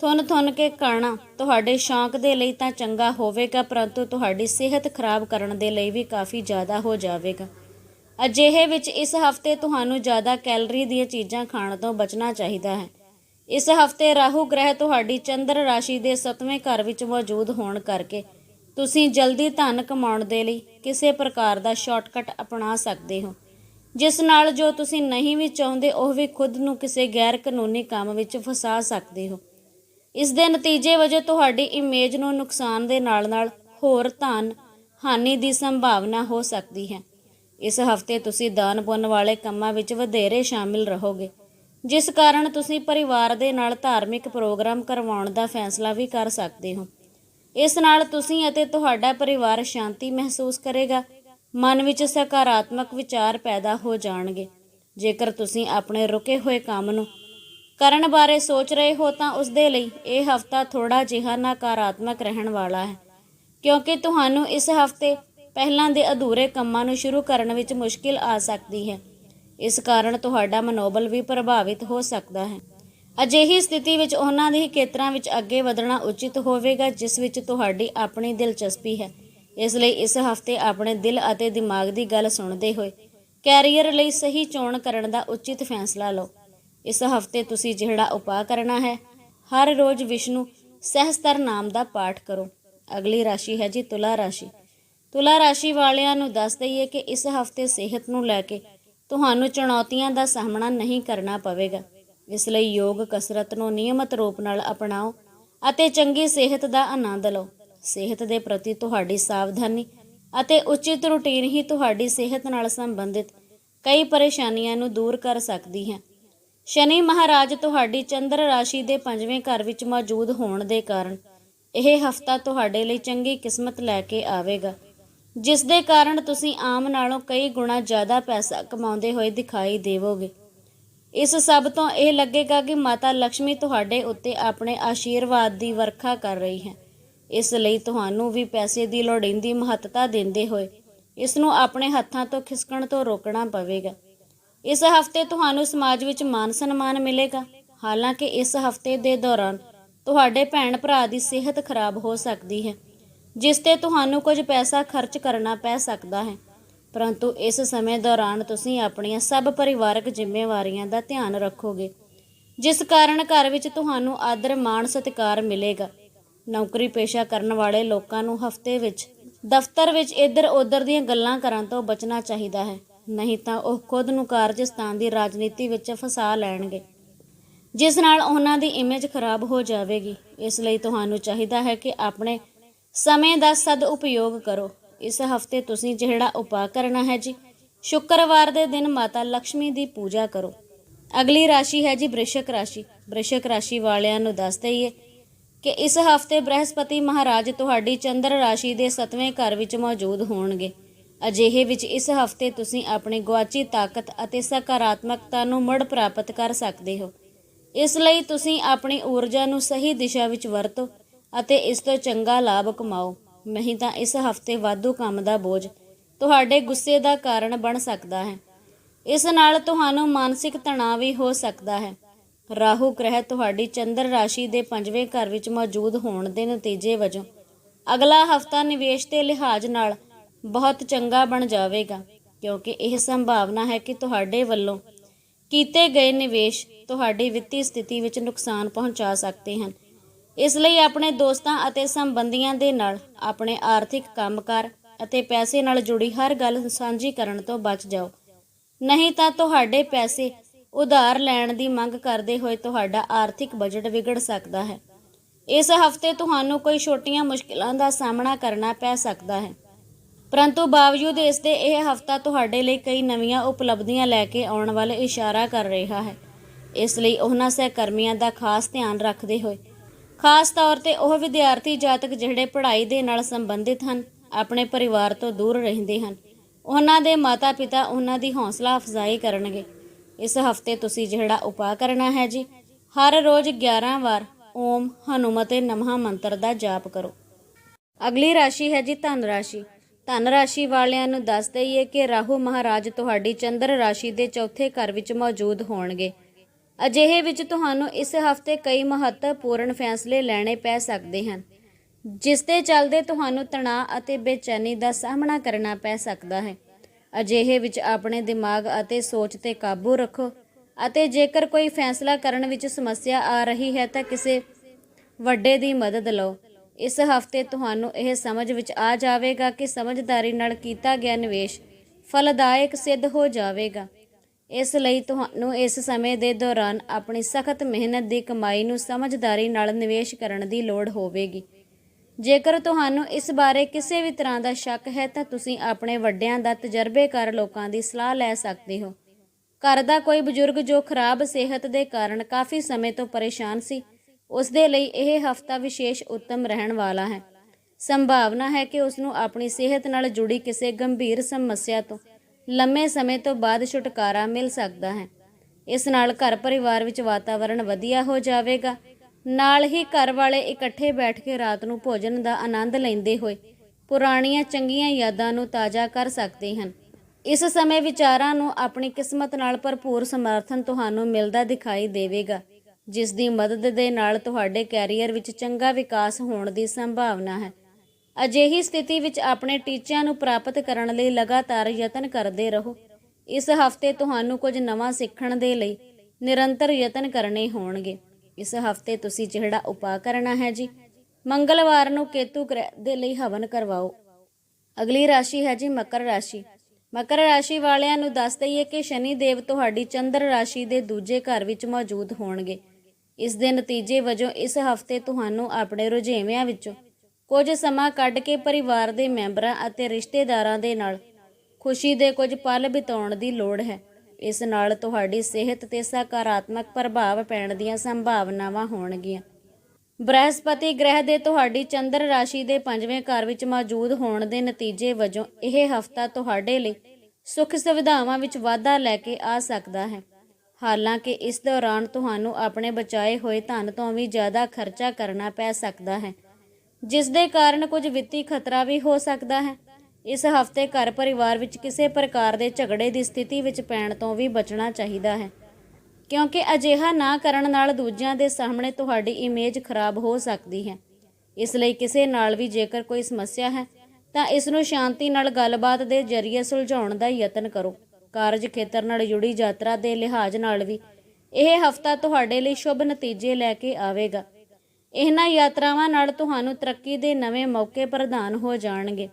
ਥੁੰਨ ਥੁੰਨ ਕੇ ਖਾਣਾ ਤੁਹਾਡੇ ਸ਼ੌਂਕ ਦੇ ਲਈ ਤਾਂ ਚੰਗਾ ਹੋਵੇਗਾ, ਪਰੰਤੂ ਤੁਹਾਡੀ ਸਿਹਤ ਖਰਾਬ ਕਰਨ ਦੇ ਲਈ ਵੀ ਕਾਫੀ ਜ਼ਿਆਦਾ ਹੋ ਜਾਵੇਗਾ। ਅਜਿਹੇ ਵਿੱਚ ਇਸ ਹਫ਼ਤੇ ਤੁਹਾਨੂੰ ਜ਼ਿਆਦਾ ਕੈਲਰੀ ਦੀਆਂ ਚੀਜ਼ਾਂ ਖਾਣ ਤੋਂ ਬਚਣਾ ਚਾਹੀਦਾ ਹੈ। ਇਸ ਹਫ਼ਤੇ ਰਾਹੂ ਗ੍ਰਹਿ ਤੁਹਾਡੀ ਚੰਦਰ ਰਾਸ਼ੀ ਦੇ 7ਵੇਂ ਘਰ ਵਿੱਚ ਮੌਜੂਦ ਹੋਣ ਕਰਕੇ ਤੁਸੀਂ ਜਲਦੀ ਧਨ ਕਮਾਉਣ ਦੇ ਲਈ ਕਿਸੇ ਪ੍ਰਕਾਰ ਦਾ ਸ਼ਾਰਟਕਟ ਅਪਣਾ ਸਕਦੇ ਹੋ। ਜਿਸ ਨਾਲ ਜੋ ਤੁਸੀਂ ਨਹੀਂ ਵੀ ਚਾਹੁੰਦੇ, ਉਹ ਵੀ ਖੁਦ ਨੂੰ ਕਿਸੇ ਗੈਰ ਕਾਨੂੰਨੀ ਕੰਮ ਵਿੱਚ ਫਸਾ ਸਕਦੇ ਹੋ। ਇਸ ਦੇ ਨਤੀਜੇ ਵਜੋਂ ਤੁਹਾਡੀ ਇਮੇਜ ਨੂੰ ਨੁਕਸਾਨ ਦੇ ਨਾਲ-ਨਾਲ ਹੋਰ ਧਨ ਹਾਨੀ ਦੀ ਸੰਭਾਵਨਾ ਹੋ ਸਕਦੀ ਹੈ। ਇਸ ਹਫ਼ਤੇ ਤੁਸੀਂ ਦਾਨ ਪੁੰਨ ਵਾਲੇ ਕੰਮਾਂ ਵਿੱਚ ਵਧੇਰੇ ਸ਼ਾਮਿਲ ਰਹੋਗੇ। ਜਿਸ ਕਾਰਨ ਤੁਸੀਂ ਪਰਿਵਾਰ ਦੇ ਨਾਲ ਧਾਰਮਿਕ ਪ੍ਰੋਗਰਾਮ ਕਰਵਾਉਣ ਦਾ ਫੈਸਲਾ ਵੀ ਕਰ ਸਕਦੇ ਹੋ। ਇਸ ਨਾਲ ਤੁਸੀਂ ਅਤੇ ਤੁਹਾਡਾ ਪਰਿਵਾਰ ਸ਼ਾਂਤੀ ਮਹਿਸੂਸ ਕਰੇਗਾ। ਮਨ ਵਿੱਚ ਸਕਾਰਾਤਮਕ ਵਿਚਾਰ ਪੈਦਾ ਹੋ ਜਾਣਗੇ। ਜੇਕਰ ਤੁਸੀਂ ਆਪਣੇ ਰੁਕੇ ਹੋਏ ਕੰਮ ਨੂੰ ਕਰਨ ਬਾਰੇ ਸੋਚ ਰਹੇ ਹੋ ਤਾਂ ਉਸ ਦੇ ਲਈ ਇਹ ਹਫਤਾ ਥੋੜਾ ਜਿਹਾ ਨਕਾਰਾਤਮਕ ਰਹਿਣ ਵਾਲਾ ਹੈ। ਕਿਉਂਕਿ ਤੁਹਾਨੂੰ ਇਸ ਹਫ਼ਤੇ ਪਹਿਲਾਂ ਦੇ ਅਧੂਰੇ ਕੰਮਾਂ ਨੂੰ ਸ਼ੁਰੂ ਕਰਨ ਵਿੱਚ ਮੁਸ਼ਕਿਲ ਆ ਸਕਦੀ ਹੈ। ਇਸ ਕਾਰਨ ਤੁਹਾਡਾ ਮਨੋਬਲ ਵੀ ਪ੍ਰਭਾਵਿਤ ਹੋ ਸਕਦਾ ਹੈ। ਅਜਿਹੀ ਸਥਿਤੀ ਵਿੱਚ ਉਹਨਾਂ ਦੇ ਖੇਤਰਾਂ ਵਿੱਚ ਅੱਗੇ ਵਧਣਾ ਉਚਿਤ ਹੋਵੇਗਾ, ਜਿਸ ਵਿੱਚ ਤੁਹਾਡੀ ਆਪਣੀ ਦਿਲਚਸਪੀ ਹੈ। ਇਸ ਲਈ ਇਸ ਹਫ਼ਤੇ ਆਪਣੇ ਦਿਲ ਅਤੇ ਦਿਮਾਗ ਦੀ ਗੱਲ ਸੁਣਦੇ ਹੋਏ ਕੈਰੀਅਰ ਲਈ ਸਹੀ ਚੋਣ ਕਰਨ ਦਾ ਉਚਿਤ ਫੈਸਲਾ ਲਓ। ਇਸ ਹਫ਼ਤੇ ਤੁਸੀਂ ਜਿਹੜਾ ਉਪਾਅ ਕਰਨਾ ਹੈ, ਹਰ ਰੋਜ਼ ਵਿਸ਼ਨੂੰ ਸਹਸਤਰ ਨਾਮ ਦਾ ਪਾਠ ਕਰੋ। ਅਗਲੀ ਰਾਸ਼ੀ ਹੈ ਜੀ ਤੁਲਾ ਰਾਸ਼ੀ। ਤੁਲਾ ਰਾਸ਼ੀ ਵਾਲਿਆਂ ਨੂੰ ਦੱਸ ਦਈਏ ਕਿ ਇਸ ਹਫ਼ਤੇ ਸਿਹਤ ਨੂੰ ਲੈ ਕੇ ਤੁਹਾਨੂੰ ਚੁਣੌਤੀਆਂ ਦਾ ਸਾਹਮਣਾ ਨਹੀਂ ਕਰਨਾ ਪਵੇਗਾ। ਇਸ ਲਈ ਯੋਗ ਕਸਰਤ ਨੂੰ ਨਿਯਮਤ ਰੂਪ ਨਾਲ ਅਪਣਾਓ ਅਤੇ ਚੰਗੀ ਸਿਹਤ ਦਾ ਆਨੰਦ ਲਓ। ਸਿਹਤ ਦੇ ਪ੍ਰਤੀ ਤੁਹਾਡੀ ਸਾਵਧਾਨੀ ਅਤੇ ਉਚਿਤ ਰੁਟੀਨ ਹੀ ਤੁਹਾਡੀ ਸਿਹਤ ਨਾਲ ਸੰਬੰਧਿਤ ਕਈ ਪਰੇਸ਼ਾਨੀਆਂ ਨੂੰ ਦੂਰ ਕਰ ਸਕਦੀ ਹੈ। ਸ਼ਨੀ ਮਹਾਰਾਜ ਤੁਹਾਡੀ ਚੰਦਰ ਰਾਸ਼ੀ ਦੇ ਪੰਜਵੇਂ ਘਰ ਵਿੱਚ ਮੌਜੂਦ ਹੋਣ ਦੇ ਕਾਰਨ ਇਹ ਹਫਤਾ ਤੁਹਾਡੇ ਲਈ ਚੰਗੀ ਕਿਸਮਤ ਲੈ ਕੇ ਆਵੇਗਾ। ਜਿਸ ਦੇ ਕਾਰਨ ਤੁਸੀਂ ਆਮ ਨਾਲੋਂ ਕਈ ਗੁਣਾ ਜ਼ਿਆਦਾ ਪੈਸਾ ਕਮਾਉਂਦੇ ਹੋਏ ਦਿਖਾਈ ਦੇਵੋਗੇ। ਇਸ ਸਭ ਤੋਂ ਇਹ ਲੱਗੇਗਾ ਕਿ ਮਾਤਾ ਲక్ష్ਮੀ ਤੁਹਾਡੇ ਉੱਤੇ ਆਪਣੇ ਆਸ਼ੀਰਵਾਦ ਦੀ ਵਰਖਾ ਕਰ ਰਹੀ ਹੈ। ਇਸ ਲਈ ਤੁਹਾਨੂੰ ਵੀ ਪੈਸੇ ਦੀ ਲੋੜੀਂਦੀ ਮਹੱਤਤਾ ਦਿੰਦੇ ਹੋਏ ਇਸ ਨੂੰ ਆਪਣੇ ਹੱਥਾਂ ਤੋਂ ਖਿਸਕਣ ਤੋਂ ਰੋਕਣਾ ਪਵੇਗਾ। ਇਸ ਹਫ਼ਤੇ ਤੁਹਾਨੂੰ ਸਮਾਜ ਵਿੱਚ ਮਾਨ ਸਨਮਾਨ ਮਿਲੇਗਾ। ਹਾਲਾਂਕਿ ਇਸ ਹਫ਼ਤੇ ਦੇ ਦੌਰਾਨ ਤੁਹਾਡੇ ਭੈਣ ਭਰਾ ਦੀ ਸਿਹਤ ਖਰਾਬ ਹੋ ਸਕਦੀ ਹੈ। ਜਿਸ ਤੇ ਤੁਹਾਨੂੰ ਕੁਝ ਪੈਸਾ ਖਰਚ ਕਰਨਾ ਪੈ ਸਕਦਾ ਹੈ। ਪਰੰਤੂ ਇਸ ਸਮੇਂ ਦੌਰਾਨ ਤੁਸੀਂ ਆਪਣੀਆਂ ਸਭ ਪਰਿਵਾਰਕ ਜ਼ਿੰਮੇਵਾਰੀਆਂ ਦਾ ਧਿਆਨ ਰੱਖੋਗੇ, ਜਿਸ ਕਾਰਨ ਘਰ ਵਿੱਚ ਤੁਹਾਨੂੰ ਆਦਰ ਮਾਣ ਸਤਿਕਾਰ ਮਿਲੇਗਾ। ਨੌਕਰੀ ਪੇਸ਼ਾ ਕਰਨ ਵਾਲੇ ਲੋਕਾਂ ਨੂੰ ਹਫ਼ਤੇ ਵਿੱਚ, ਦਫ਼ਤਰ ਵਿੱਚ ਇੱਧਰ ਉੱਧਰ ਦੀਆਂ ਗੱਲਾਂ ਕਰਨ ਤੋਂ ਬਚਣਾ ਚਾਹੀਦਾ ਹੈ, ਨਹੀਂ ਤਾਂ ਉਹ ਖੁਦ ਨੂੰ ਕਾਰਜਸਥਾਨ ਦੀ ਰਾਜਨੀਤੀ ਵਿੱਚ ਫਸਾ ਲੈਣਗੇ। ਜਿਸ ਨਾਲ ਉਹਨਾਂ ਦੀ ਇਮੇਜ ਖਰਾਬ ਹੋ ਜਾਵੇਗੀ, ਇਸ ਲਈ ਤੁਹਾਨੂੰ ਚਾਹੀਦਾ ਹੈ ਕਿ ਆਪਣੇ ਸਮੇਂ ਦਾ ਸਦ ਉਪਯੋਗ ਕਰੋ। ਇਸ ਹਫ਼ਤੇ ਤੁਸੀਂ ਜਿਹੜਾ ਉਪਾਅ ਕਰਨਾ ਹੈ ਜੀ, ਸ਼ੁੱਕਰਵਾਰ ਦੇ ਦਿਨ ਮਾਤਾ ਲక్ష్ਮੀ ਦੀ ਪੂਜਾ ਕਰੋ। ਅਗਲੀ ਰਾਸ਼ੀ ਹੈ ਜੀ ਬ੍ਰਿਸ਼ਕ ਰਾਸ਼ੀ। ਬ੍ਰਿਸ਼ਕ ਰਾਸ਼ੀ ਵਾਲਿਆਂ ਨੂੰ ਦੱਸ ਦਈਏ ਕਿ ਇਸ ਹਫ਼ਤੇ ਬ੍ਰਹਸਪਤੀ ਮਹਾਰਾਜ ਤੁਹਾਡੀ ਚੰਦਰ ਰਾਸ਼ੀ ਦੇ 7ਵੇਂ ਘਰ ਵਿੱਚ ਮੌਜੂਦ ਹੋਣਗੇ। ਅਜਿਹੇ ਵਿੱਚ ਇਸ ਹਫ਼ਤੇ ਤੁਸੀਂ ਆਪਣੀ ਗੁਆਚੀ ਤਾਕਤ ਅਤੇ ਸਕਾਰਾਤਮਕਤਾ ਨੂੰ ਮੁੜ ਪ੍ਰਾਪਤ ਕਰ ਸਕਦੇ ਹੋ। ਇਸ ਲਈ ਤੁਸੀਂ ਆਪਣੀ ਊਰਜਾ ਨੂੰ ਸਹੀ ਦਿਸ਼ਾ ਵਿੱਚ ਵਰਤੋ। ਅਤੇ ਇਸ ਤੋਂ ਚੰਗਾ ਲਾਭ ਕਮਾਓ। ਨਹੀਂ ਤਾਂ ਇਸ ਹਫ਼ਤੇ ਵਾਧੂ ਕੰਮ ਦਾ ਬੋਝ ਤੁਹਾਡੇ ਗੁੱਸੇ ਦਾ ਕਾਰਨ ਬਣ ਸਕਦਾ ਹੈ। ਇਸ ਨਾਲ ਤੁਹਾਨੂੰ ਮਾਨਸਿਕ ਤਣਾਅ ਵੀ ਹੋ ਸਕਦਾ ਹੈ। ਰਾਹੂ ਗ੍ਰਹਿ ਤੁਹਾਡੀ ਚੰਦਰ ਰਾਸ਼ੀ ਦੇ ਪੰਜਵੇਂ ਘਰ ਵਿੱਚ ਮੌਜੂਦ ਹੋਣ ਦੇ ਨਤੀਜੇ ਵਜੋਂ ਅਗਲਾ ਹਫਤਾ ਨਿਵੇਸ਼ ਦੇ ਲਿਹਾਜ਼ ਨਾਲ ਬਹੁਤ ਚੰਗਾ ਬਣ ਜਾਵੇਗਾ, ਕਿਉਂਕਿ ਇਹ ਸੰਭਾਵਨਾ ਹੈ ਕਿ ਤੁਹਾਡੇ ਵੱਲੋਂ ਕੀਤੇ ਗਏ ਨਿਵੇਸ਼ ਤੁਹਾਡੀ ਵਿੱਤੀ ਸਥਿਤੀ ਵਿੱਚ ਨੁਕਸਾਨ ਪਹੁੰਚਾ ਸਕਦੇ ਹਨ। ਇਸ ਲਈ ਆਪਣੇ ਦੋਸਤਾਂ ਅਤੇ ਸੰਬੰਧੀਆਂ ਦੇ ਨਾਲ ਆਪਣੇ ਆਰਥਿਕ ਕੰਮਕਾਰ ਅਤੇ ਪੈਸੇ ਨਾਲ ਜੁੜੀ ਹਰ ਗੱਲ ਸਾਂਝੀ ਕਰਨ ਤੋਂ ਬਚ ਜਾਓ। ਨਹੀਂ ਤਾਂ ਤੁਹਾਡੇ ਪੈਸੇ ਉਧਾਰ ਲੈਣ ਦੀ ਮੰਗ ਕਰਦੇ ਹੋਏ ਤੁਹਾਡਾ ਆਰਥਿਕ ਬਜਟ ਵਿਗੜ ਸਕਦਾ ਹੈ। ਇਸ ਹਫ਼ਤੇ ਤੁਹਾਨੂੰ ਕੋਈ ਛੋਟੀਆਂ ਮੁਸ਼ਕਲਾਂ ਦਾ ਸਾਹਮਣਾ ਕਰਨਾ ਪੈ ਸਕਦਾ ਹੈ। ਪਰੰਤੂ ਬਾਵਜੂਦ ਇਸ ਦੇ ਇਹ ਹਫਤਾ ਤੁਹਾਡੇ ਲਈ ਕਈ ਨਵੀਆਂ ਉਪਲਬਧੀਆਂ ਲੈ ਕੇ ਆਉਣ ਵੱਲ ਇਸ਼ਾਰਾ ਕਰ ਰਿਹਾ ਹੈ। ਇਸ ਲਈ ਉਹਨਾਂ ਸਹਿਕਰਮੀਆਂ ਦਾ ਖਾਸ ਧਿਆਨ ਰੱਖਦੇ ਹੋਏ ਖਾਸ ਤੌਰ ਤੇ ਉਹ ਵਿਦਿਆਰਥੀ ਜਾਤਕ ਜਿਹੜੇ ਪੜ੍ਹਾਈ ਦੇ ਨਾਲ ਸੰਬੰਧਿਤ ਹਨ, ਆਪਣੇ ਪਰਿਵਾਰ ਤੋਂ ਦੂਰ ਰਹਿੰਦੇ ਹਨ। ਉਹਨਾਂ ਦੇ ਮਾਤਾ-ਪਿਤਾ ਉਹਨਾਂ ਦੀ ਹੌਸਲਾ ਅਫਜ਼ਾਈ ਕਰਨਗੇ। ਇਸ ਹਫ਼ਤੇ ਤੁਸੀਂ ਜਿਹੜਾ ਉਪਾਅ ਕਰਨਾ ਹੈ ਜੀ, ਹਰ ਰੋਜ਼ 11 ਵਾਰ ਓਮ ਹਨੂਮਤੇ ਨਮः ਮੰਤਰ ਦਾ ਜਾਪ ਕਰੋ। ਅਗਲੀ ਰਾਸ਼ੀ ਹੈ ਜੀ ਧਨ ਰਾਸ਼ੀ। ਧਨ ਰਾਸ਼ੀ ਵਾਲਿਆਂ ਨੂੰ ਦੱਸ ਦਈਏ ਕਿ ਰਾਹੂ ਮਹਾਰਾਜ ਤੁਹਾਡੀ ਚੰਦਰ ਰਾਸ਼ੀ ਦੇ ਚੌਥੇ ਘਰ ਵਿੱਚ ਮੌਜੂਦ ਹੋਣਗੇ। ਅਜਿਹੇ ਵਿੱਚ ਤੁਹਾਨੂੰ ਇਸ ਹਫ਼ਤੇ ਕਈ ਮਹੱਤਵਪੂਰਨ ਫੈਸਲੇ ਲੈਣੇ ਪੈ ਸਕਦੇ ਹਨ, ਜਿਸ ਦੇ ਚੱਲਦੇ ਤੁਹਾਨੂੰ ਤਣਾਅ ਅਤੇ ਬੇਚੈਨੀ ਦਾ ਸਾਹਮਣਾ ਕਰਨਾ ਪੈ ਸਕਦਾ ਹੈ। ਅਜਿਹੇ ਵਿੱਚ ਆਪਣੇ ਦਿਮਾਗ ਅਤੇ ਸੋਚ ਤੇ ਕਾਬੂ ਰੱਖੋ ਅਤੇ ਜੇਕਰ ਕੋਈ ਫੈਸਲਾ ਕਰਨ ਵਿੱਚ ਸਮੱਸਿਆ ਆ ਰਹੀ ਹੈ ਤਾਂ ਕਿਸੇ ਵੱਡੇ ਦੀ ਮਦਦ ਲਓ। ਇਸ ਹਫ਼ਤੇ ਤੁਹਾਨੂੰ ਇਹ ਸਮਝ ਵਿੱਚ ਆ ਜਾਵੇਗਾ ਕਿ ਸਮਝਦਾਰੀ ਨਾਲ ਕੀਤਾ ਗਿਆ ਨਿਵੇਸ਼ ਫਲਦਾਇਕ ਸਿੱਧ ਹੋ ਜਾਵੇਗਾ। ਇਸ ਲਈ ਤੁਹਾਨੂੰ ਇਸ ਸਮੇਂ ਦੇ ਦੌਰਾਨ ਆਪਣੀ ਸਖਤ ਮਿਹਨਤ ਦੀ ਕਮਾਈ ਨੂੰ ਸਮਝਦਾਰੀ ਨਾਲ ਨਿਵੇਸ਼ ਕਰਨ ਦੀ ਲੋੜ ਹੋਵੇਗੀ। ਜੇਕਰ ਤੁਹਾਨੂੰ ਇਸ ਬਾਰੇ ਕਿਸੇ ਵੀ ਤਰ੍ਹਾਂ ਦਾ ਸ਼ੱਕ ਹੈ, ਤਾਂ ਤੁਸੀਂ ਆਪਣੇ ਵੱਡਿਆਂ ਦਾ ਤਜਰਬੇਕਾਰ ਲੋਕਾਂ ਦੀ ਸਲਾਹ ਲੈ ਸਕਦੇ ਹੋ। ਘਰ ਦਾ ਕੋਈ ਬਜ਼ੁਰਗ ਜੋ ਖਰਾਬ ਸਿਹਤ ਦੇ ਕਾਰਨ ਕਾਫੀ ਸਮੇਂ ਤੋਂ ਪਰੇਸ਼ਾਨ ਸੀ, ਉਸ ਦੇ ਲਈ ਇਹ ਹਫਤਾ ਵਿਸ਼ੇਸ਼ ਉੱਤਮ ਰਹਿਣ ਵਾਲਾ ਹੈ। ਸੰਭਾਵਨਾ ਹੈ ਕਿ ਉਸ ਨੂੰ ਆਪਣੀ ਸਿਹਤ ਨਾਲ ਜੁੜੀ ਕਿਸੇ ਗੰਭੀਰ ਸਮੱਸਿਆ ਤੋਂ ਲੰਮੇ ਸਮੇਂ ਤੋਂ ਬਾਅਦ ਛੁਟਕਾਰਾ ਮਿਲ ਸਕਦਾ ਹੈ। ਇਸ ਨਾਲ ਘਰ ਪਰਿਵਾਰ ਵਿੱਚ ਵਾਤਾਵਰਣ ਵਧੀਆ ਹੋ ਜਾਵੇਗਾ। ਨਾਲ ਹੀ ਘਰ ਵਾਲੇ ਇਕੱਠੇ ਬੈਠ ਕੇ ਰਾਤ ਨੂੰ ਭੋਜਨ ਦਾ ਆਨੰਦ ਲੈਂਦੇ ਹੋਏ ਪੁਰਾਣੀਆਂ ਚੰਗੀਆਂ ਯਾਦਾਂ ਨੂੰ ਤਾਜ਼ਾ ਕਰ ਸਕਦੇ ਹਨ। ਇਸ ਸਮੇਂ ਵਿਚਾਰਾਂ ਨੂੰ ਆਪਣੀ ਕਿਸਮਤ ਨਾਲ ਭਰਪੂਰ ਸਮਰਥਨ ਤੁਹਾਨੂੰ ਮਿਲਦਾ ਦਿਖਾਈ ਦੇਵੇਗਾ। ਜਿਸ ਦੀ ਮਦਦ ਦੇ ਨਾਲ ਤੁਹਾਡੇ ਕੈਰੀਅਰ ਵਿੱਚ ਚੰਗਾ ਵਿਕਾਸ ਹੋਣ ਦੀ ਸੰਭਾਵਨਾ ਹੈ। ਅਜਿਹੀ ਸਥਿਤੀ ਵਿੱਚ ਆਪਣੇ ਟੀਚਿਆਂ ਨੂੰ ਪ੍ਰਾਪਤ ਕਰਨ ਲਈ ਲਗਾਤਾਰ ਯਤਨ ਕਰਦੇ ਰਹੋ। ਇਸ ਹਫ਼ਤੇ ਤੁਹਾਨੂੰ ਕੁਝ ਨਵਾਂ ਸਿੱਖਣ ਦੇ ਲਈ ਨਿਰੰਤਰ ਯਤਨ ਕਰਨੇ ਹੋਣਗੇ। ਇਸ ਹਫ਼ਤੇ ਤੁਸੀਂ ਜਿਹੜਾ ਉਪਾਅ ਕਰਨਾ ਹੈ ਜੀ, ਮੰਗਲਵਾਰ ਨੂੰ ਕੇਤੂ ਗ੍ਰਹਿ ਦੇ ਲਈ ਹਵਨ ਕਰਵਾਓ। ਅਗਲੀ ਰਾਸ਼ੀ ਹੈ ਜੀ ਮਕਰ ਰਾਸ਼ੀ। ਮਕਰ ਰਾਸ਼ੀ ਵਾਲਿਆਂ ਨੂੰ ਦੱਸ ਦਈਏ ਕਿ ਸ਼ਨੀ ਦੇਵ ਤੁਹਾਡੀ ਚੰਦਰ ਰਾਸ਼ੀ ਦੇ ਦੂਜੇ ਘਰ ਵਿੱਚ ਮੌਜੂਦ ਹੋਣਗੇ। ਇਸ ਦੇ ਨਤੀਜੇ ਵਜੋਂ ਇਸ ਹਫ਼ਤੇ ਤੁਹਾਨੂੰ ਆਪਣੇ ਰੁਝੇਵਿਆਂ ਵਿੱਚੋਂ ਕੁਝ ਸਮਾਂ ਕੱਢ ਕੇ ਪਰਿਵਾਰ ਦੇ ਮੈਂਬਰਾਂ ਅਤੇ ਰਿਸ਼ਤੇਦਾਰਾਂ ਦੇ ਨਾਲ। ਖੁਸ਼ੀ ਦੇ ਕੁਝ ਪਲ ਬਿਤਾਉਣ ਦੀ ਲੋੜ ਹੈ। ਇਸ ਨਾਲ ਤੁਹਾਡੀ ਸਿਹਤ ਤੇ ਸਕਾਰਾਤਮਕ ਪ੍ਰਭਾਵ ਪੈਣ ਦੀਆਂ ਸੰਭਾਵਨਾਵਾਂ ਹੋਣਗੀਆਂ। ਬ੍ਰਹਸਪਤੀ ਗ੍ਰਹਿ ਦੇ ਤੁਹਾਡੀ ਚੰਦਰ ਰਾਸ਼ੀ ਦੇ ਪੰਜਵੇਂ ਘਰ ਵਿੱਚ ਮੌਜੂਦ ਹੋਣ ਦੇ ਨਤੀਜੇ ਵਜੋਂ ਇਹ ਹਫਤਾ ਤੁਹਾਡੇ ਲਈ ਸੁੱਖ ਸੁਵਿਧਾਵਾਂ ਵਿੱਚ ਵਾਧਾ ਲੈ ਕੇ ਆ ਸਕਦਾ ਹੈ। ਹਾਲਾਂਕਿ ਇਸ ਦੌਰਾਨ ਤੁਹਾਨੂੰ ਆਪਣੇ ਬਚਾਏ ਹੋਏ ਧਨ ਤੋਂ ਵੀ ਜ਼ਿਆਦਾ ਖਰਚਾ ਕਰਨਾ ਪੈ ਸਕਦਾ ਹੈ। ਜਿਸ ਦੇ ਕਾਰਨ ਕੁਝ ਵਿੱਤੀ ਖਤਰਾ ਵੀ ਹੋ ਸਕਦਾ ਹੈ। ਇਸ ਹਫ਼ਤੇ ਘਰ ਪਰਿਵਾਰ ਵਿੱਚ ਕਿਸੇ ਪ੍ਰਕਾਰ ਦੇ ਝਗੜੇ ਦੀ ਸਥਿਤੀ ਵਿੱਚ ਪੈਣ ਤੋਂ ਵੀ ਬਚਣਾ ਚਾਹੀਦਾ ਹੈ। ਕਿਉਂਕਿ ਅਜਿਹਾ ਨਾ ਕਰਨ ਨਾਲ ਦੂਜਿਆਂ ਦੇ ਸਾਹਮਣੇ ਤੁਹਾਡੀ ਇਮੇਜ ਖਰਾਬ ਹੋ ਸਕਦੀ ਹੈ। ਇਸ ਲਈ ਕਿਸੇ ਨਾਲ ਵੀ ਜੇਕਰ ਕੋਈ ਸਮੱਸਿਆ ਹੈ, ਤਾਂ ਇਸ ਨੂੰ ਸ਼ਾਂਤੀ ਨਾਲ ਗੱਲਬਾਤ ਦੇ ਜ਼ਰੀਏ ਸੁਲਝਾਉਣ ਦਾ ਯਤਨ ਕਰੋ। ਕਾਰਜ ਖੇਤਰ ਨਾਲ ਜੁੜੀ ਯਾਤਰਾ ਦੇ ਲਿਹਾਜ਼ ਨਾਲ ਵੀ ਇਹ ਹਫਤਾ ਤੁਹਾਡੇ ਲਈ ਸ਼ੁਭ ਨਤੀਜੇ ਲੈ ਕੇ ਆਵੇਗਾ। ਇਹਨਾਂ ਯਾਤਰਾਵਾਂ ਨਾਲ ਤੁਹਾਨੂੰ ਤਰੱਕੀ ਦੇ ਨਵੇਂ ਮੌਕੇ ਪ੍ਰਦਾਨ ਹੋ ਜਾਣਗੇ।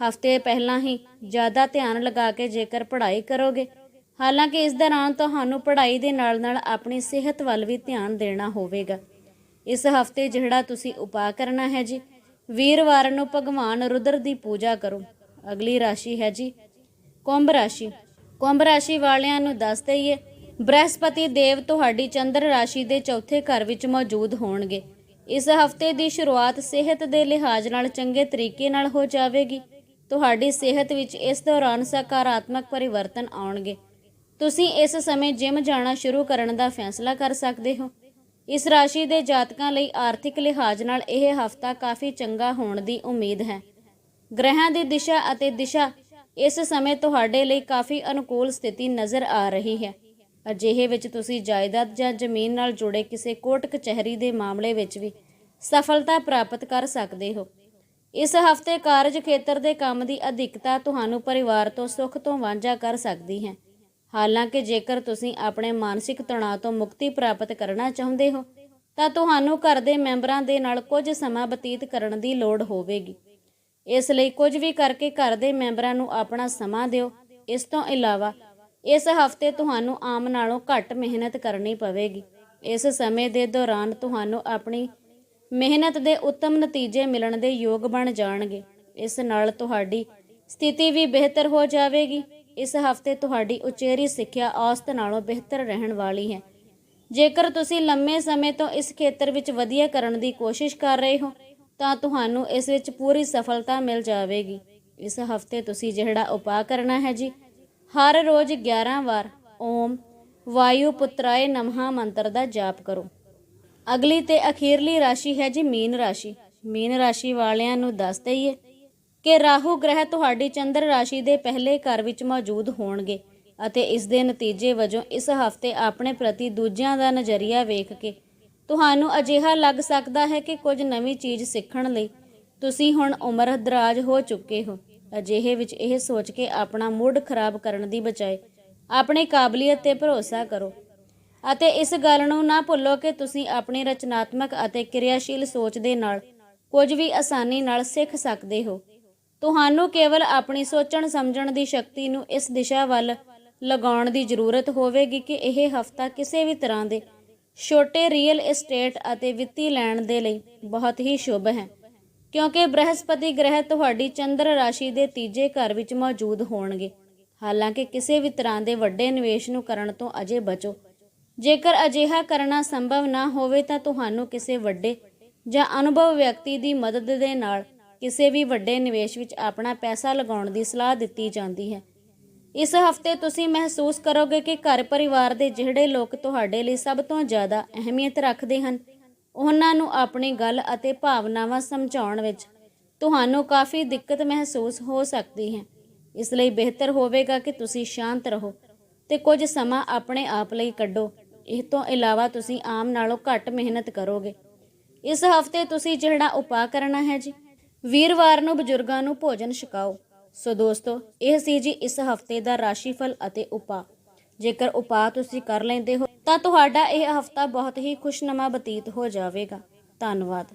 ਹਫ਼ਤੇ ਪਹਿਲਾਂ ਹੀ ਜ਼ਿਆਦਾ ਧਿਆਨ ਲਗਾ ਕੇ ਜੇਕਰ ਪੜ੍ਹਾਈ ਕਰੋਗੇ, ਹਾਲਾਂਕਿ ਇਸ ਦੌਰਾਨ ਤੁਹਾਨੂੰ ਪੜ੍ਹਾਈ ਦੇ ਨਾਲ-ਨਾਲ ਆਪਣੀ ਸਿਹਤ ਵੱਲ ਵੀ ਧਿਆਨ ਦੇਣਾ ਹੋਵੇਗਾ। ਇਸ ਹਫ਼ਤੇ ਜਿਹੜਾ ਤੁਸੀਂ ਉਪਾਅ ਕਰਨਾ ਹੈ ਜੀ, ਵੀਰਵਾਰ ਨੂੰ ਭਗਵਾਨ ਰੁਦਰ ਦੀ ਪੂਜਾ ਕਰੋ। ਅਗਲੀ ਰਾਸ਼ੀ ਹੈ ਜੀ ਕੁੰਭ ਰਾਸ਼ੀ। ਕੁੰਭ ਰਾਸ਼ੀ ਵਾਲਿਆਂ ਨੂੰ ਦੱਸ ਦਈਏ, ਬ੍ਰਹਸਪਤੀ ਦੇਵ ਤੁਹਾਡੀ ਚੰਦਰ ਰਾਸ਼ੀ ਦੇ ਚੌਥੇ ਘਰ ਵਿੱਚ ਮੌਜੂਦ ਹੋਣਗੇ। ਇਸ ਹਫ਼ਤੇ ਦੀ ਸ਼ੁਰੂਆਤ ਸਿਹਤ ਦੇ ਲਿਹਾਜ਼ ਨਾਲ ਚੰਗੇ ਤਰੀਕੇ ਨਾਲ ਹੋ ਜਾਵੇਗੀ। ਤੁਹਾਡੀ ਸਿਹਤ ਵਿੱਚ ਇਸ ਦੌਰਾਨ ਸਕਾਰਾਤਮਕ ਪਰਿਵਰਤਨ ਆਉਣਗੇ। ਤੁਸੀਂ ਇਸ ਸਮੇਂ ਜਿਮ ਜਾਣਾ ਸ਼ੁਰੂ ਕਰਨ ਦਾ ਫੈਸਲਾ ਕਰ ਸਕਦੇ ਹੋ। ਇਸ ਰਾਸ਼ੀ ਦੇ ਜਾਤਕਾਂ ਲਈ ਆਰਥਿਕ ਲਿਹਾਜ਼ ਨਾਲ ਇਹ ਹਫਤਾ ਕਾਫੀ ਚੰਗਾ ਹੋਣ ਦੀ ਉਮੀਦ ਹੈ। ਗ੍ਰਹਿਾਂ ਦੀ ਦਿਸ਼ਾ ਅਤੇ ਦਿਸ਼ਾ, ਇਸ ਸਮੇਂ ਤੁਹਾਡੇ ਲਈ ਕਾਫੀ ਅਨੁਕੂਲ ਸਥਿਤੀ ਨਜ਼ਰ ਆ ਰਹੀ ਹੈ। ਅਜਿਹੇ ਵਿੱਚ ਤੁਸੀਂ ਜਾਇਦਾਦ ਜਾਂ ਜ਼ਮੀਨ ਨਾਲ ਜੁੜੇ ਕਿਸੇ ਕੋਰਟ ਕਚਹਿਰੀ ਦੇ ਮਾਮਲੇ ਵਿੱਚ ਵੀ ਸਫਲਤਾ ਪ੍ਰਾਪਤ ਕਰ ਸਕਦੇ ਹੋ। ਇਸ ਹਫ਼ਤੇ ਕਾਰਜ ਖੇਤਰ ਦੇ ਕੰਮ ਦੀ ਅਧਿਕਤਾ ਤੁਹਾਨੂੰ ਪਰਿਵਾਰ ਤੋਂ ਸੁੱਖ ਤੋਂ ਵਾਂਝਾ ਕਰ ਸਕਦੀ ਹੈ। ਹਾਲਾਂਕਿ ਜੇਕਰ ਤੁਸੀਂ ਆਪਣੇ ਮਾਨਸਿਕ ਤਣਾਅ ਤੋਂ ਮੁਕਤੀ ਪ੍ਰਾਪਤ ਕਰਨਾ ਚਾਹੁੰਦੇ ਹੋ, ਤਾਂ ਤੁਹਾਨੂੰ ਘਰ ਦੇ ਮੈਂਬਰਾਂ ਦੇ ਨਾਲ ਕੁਝ ਸਮਾਂ ਬਤੀਤ ਕਰਨ ਦੀ ਲੋੜ ਹੋਵੇਗੀ। ਇਸ ਲਈ ਕੁਝ ਵੀ ਕਰਕੇ ਘਰ ਦੇ ਮੈਂਬਰਾਂ ਨੂੰ ਆਪਣਾ ਸਮਾਂ ਦਿਓ। ਇਸ ਤੋਂ ਇਲਾਵਾ ਇਸ ਹਫ਼ਤੇ ਤੁਹਾਨੂੰ ਆਮ ਨਾਲੋਂ ਘੱਟ ਮਿਹਨਤ ਕਰਨੀ ਪਵੇਗੀ। ਇਸ ਸਮੇਂ ਦੇ ਦੌਰਾਨ ਤੁਹਾਨੂੰ ਆਪਣੀ ਮਿਹਨਤ ਦੇ ਉੱਤਮ ਨਤੀਜੇ ਮਿਲਣ ਦੇ ਯੋਗ ਬਣ ਜਾਣਗੇ। ਇਸ ਨਾਲ ਤੁਹਾਡੀ ਸਥਿਤੀ ਵੀ ਬਿਹਤਰ ਹੋ ਜਾਵੇਗੀ। ਇਸ ਹਫ਼ਤੇ ਤੁਹਾਡੀ ਉਚੇਰੀ ਸਿੱਖਿਆ ਔਸਤ ਨਾਲੋਂ ਬਿਹਤਰ ਰਹਿਣ ਵਾਲੀ ਹੈ। ਜੇਕਰ ਤੁਸੀਂ ਲੰਮੇ ਸਮੇਂ ਤੋਂ ਇਸ ਖੇਤਰ ਵਿੱਚ ਵਧੀਆ ਕਰਨ ਦੀ ਕੋਸ਼ਿਸ਼ ਕਰ ਰਹੇ ਹੋ, ਤਾਂ ਤੁਹਾਨੂੰ ਇਸ ਵਿੱਚ ਪੂਰੀ ਸਫਲਤਾ ਮਿਲ ਜਾਵੇਗੀ। ਇਸ ਹਫ਼ਤੇ ਤੁਸੀਂ ਜਿਹੜਾ ਉਪਾਅ ਕਰਨਾ ਹੈ ਜੀ ਹਰ ਰੋਜ਼ 11 ਵਾਰ ਓਮ ਵਾਯੂ ਪੁੱਤਰਾਏ ਨਮਹਾ ਮੰਤਰ ਦਾ ਜਾਪ ਕਰੋ। ਅਗਲੀ ਤੇ ਅਖੀਰਲੀ ਰਾਸ਼ੀ ਹੈ ਜੀ ਮੀਨ ਰਾਸ਼ੀ। ਮੀਨ ਰਾਸ਼ੀ ਵਾਲਿਆਂ ਨੂੰ ਦੱਸ ਦਈਏ ਕਿ ਰਾਹੂ ਗ੍ਰਹਿ ਤੁਹਾਡੀ ਚੰਦਰ ਰਾਸ਼ੀ ਦੇ ਪਹਿਲੇ ਘਰ ਵਿੱਚ ਮੌਜੂਦ ਹੋਣਗੇ ਅਤੇ ਇਸ ਦੇ ਨਤੀਜੇ ਵਜੋਂ ਇਸ ਹਫ਼ਤੇ ਆਪਣੇ ਪ੍ਰਤੀ ਦੂਜਿਆਂ ਦਾ ਨਜ਼ਰੀਆ ਵੇਖ ਕੇ ਤੁਹਾਨੂੰ ਅਜਿਹਾ ਲੱਗ ਸਕਦਾ ਹੈ ਕਿ ਕੁਝ ਨਵੀਂ ਚੀਜ਼ ਸਿੱਖਣ ਲਈ ਤੁਸੀਂ ਹੁਣ ਉਮਰ ਦਰਾਜ ਹੋ ਚੁੱਕੇ ਹੋ। ਅਜਿਹੇ ਵਿੱਚ ਇਹ ਸੋਚ ਕੇ ਆਪਣਾ ਮੂਡ ਖਰਾਬ ਕਰਨ ਦੀ ਬਜਾਏ ਆਪਣੀ ਕਾਬਲੀਅਤ ਤੇ ਭਰੋਸਾ ਕਰੋ ਅਤੇ ਇਸ ਗੱਲ ਨੂੰ ਨਾ ਭੁੱਲੋ ਕਿ ਤੁਸੀਂ ਆਪਣੀ ਰਚਨਾਤਮਕ ਅਤੇ ਕਿਰਿਆਸ਼ੀਲ ਸੋਚ ਦੇ ਨਾਲ ਕੁਝ ਵੀ ਆਸਾਨੀ ਨਾਲ ਸਿੱਖ ਸਕਦੇ ਹੋ। ਤੁਹਾਨੂੰ ਕੇਵਲ ਆਪਣੀ ਸੋਚਣ ਸਮਝਣ ਦੀ ਸ਼ਕਤੀ ਨੂੰ ਇਸ ਦਿਸ਼ਾ ਵੱਲ ਲਗਾਉਣ ਦੀ ਜ਼ਰੂਰਤ ਹੋਵੇਗੀ ਕਿ ਇਹ ਹਫਤਾ ਕਿਸੇ ਵੀ ਤਰ੍ਹਾਂ ਦੇ ਛੋਟੇ ਰੀਅਲ ਏਸਟੇਟ ਅਤੇ ਵਿੱਤੀ ਲੈਣ ਦੇ ਲਈ ਬਹੁਤ ਹੀ ਸ਼ੁਭ ਹੈ। ਕਿਉਂਕਿ ਬ੍ਰਹਸਪਤੀ ਗ੍ਰਹਿ ਤੁਹਾਡੀ ਚੰਦਰ ਰਾਸ਼ੀ ਦੇ ਤੀਜੇ ਘਰ ਵਿੱਚ ਮੌਜੂਦ ਹੋਣਗੇ। ਹਾਲਾਂਕਿ ਕਿਸੇ ਵੀ ਤਰ੍ਹਾਂ ਦੇ ਵੱਡੇ ਨਿਵੇਸ਼ ਨੂੰ ਕਰਨ ਤੋਂ ਅਜੇ ਬਚੋ। ਜੇਕਰ ਅਜਿਹਾ ਕਰਨਾ ਸੰਭਵ ਨਾ ਹੋਵੇ ਤਾਂ ਤੁਹਾਨੂੰ ਕਿਸੇ ਵੱਡੇ ਜਾਂ ਅਨੁਭਵ ਵਿਅਕਤੀ ਦੀ ਮਦਦ ਦੇ ਨਾਲ ਕਿਸੇ ਵੀ ਵੱਡੇ ਨਿਵੇਸ਼ ਵਿੱਚ ਆਪਣਾ ਪੈਸਾ ਲਗਾਉਣ ਦੀ ਸਲਾਹ ਦਿੱਤੀ ਜਾਂਦੀ ਹੈ। ਇਸ ਹਫ਼ਤੇ ਤੁਸੀਂ ਮਹਿਸੂਸ ਕਰੋਗੇ ਕਿ ਘਰ ਪਰਿਵਾਰ ਦੇ ਜਿਹੜੇ ਲੋਕ ਤੁਹਾਡੇ ਲਈ ਸਭ ਤੋਂ ਜ਼ਿਆਦਾ ਅਹਿਮੀਅਤ ਰੱਖਦੇ ਹਨ ਉਹਨਾਂ ਨੂੰ ਆਪਣੀ ਗੱਲ ਅਤੇ ਭਾਵਨਾਵਾਂ ਸਮਝਾਉਣ ਵਿੱਚ ਤੁਹਾਨੂੰ ਕਾਫੀ ਦਿੱਕਤ ਮਹਿਸੂਸ ਹੋ ਸਕਦੀ ਹੈ। ਇਸ ਲਈ ਬਿਹਤਰ ਹੋਵੇਗਾ ਕਿ ਤੁਸੀਂ ਸ਼ਾਂਤ ਰਹੋ ਤੇ ਕੁਝ ਸਮਾਂ ਆਪਣੇ ਆਪ ਲਈ ਕੱਢੋ। ਇਹ ਤੋਂ ਇਲਾਵਾ ਤੁਸੀਂ ਆਮ ਨਾਲੋਂ ਘੱਟ ਮਿਹਨਤ ਕਰੋਗੇ। ਇਸ ਹਫ਼ਤੇ ਤੁਸੀਂ ਜਿਹੜਾ ਉਪਾਅ ਕਰਨਾ ਹੈ ਜੀ, ਵੀਰਵਾਰ ਨੂੰ ਬਜ਼ੁਰਗਾਂ ਨੂੰ ਭੋਜਨ ਛਕਾਓ। ਸੋ ਦੋਸਤੋ, ਇਹ ਸੀ ਜੀ ਇਸ ਹਫ਼ਤੇ ਦਾ ਰਾਸ਼ੀਫਲ ਅਤੇ ਉਪਾਅ। ਜੇਕਰ ਉਪਾਅ ਤੁਸੀਂ ਕਰ ਲੈਂਦੇ ਹੋ, ਤਾਂ ਤੁਹਾਡਾ ਇਹ ਹਫਤਾ ਬਹੁਤ ਹੀ ਖੁਸ਼ਨਮਾ ਬਤੀਤ ਹੋ ਜਾਵੇਗਾ। ਧੰਨਵਾਦ।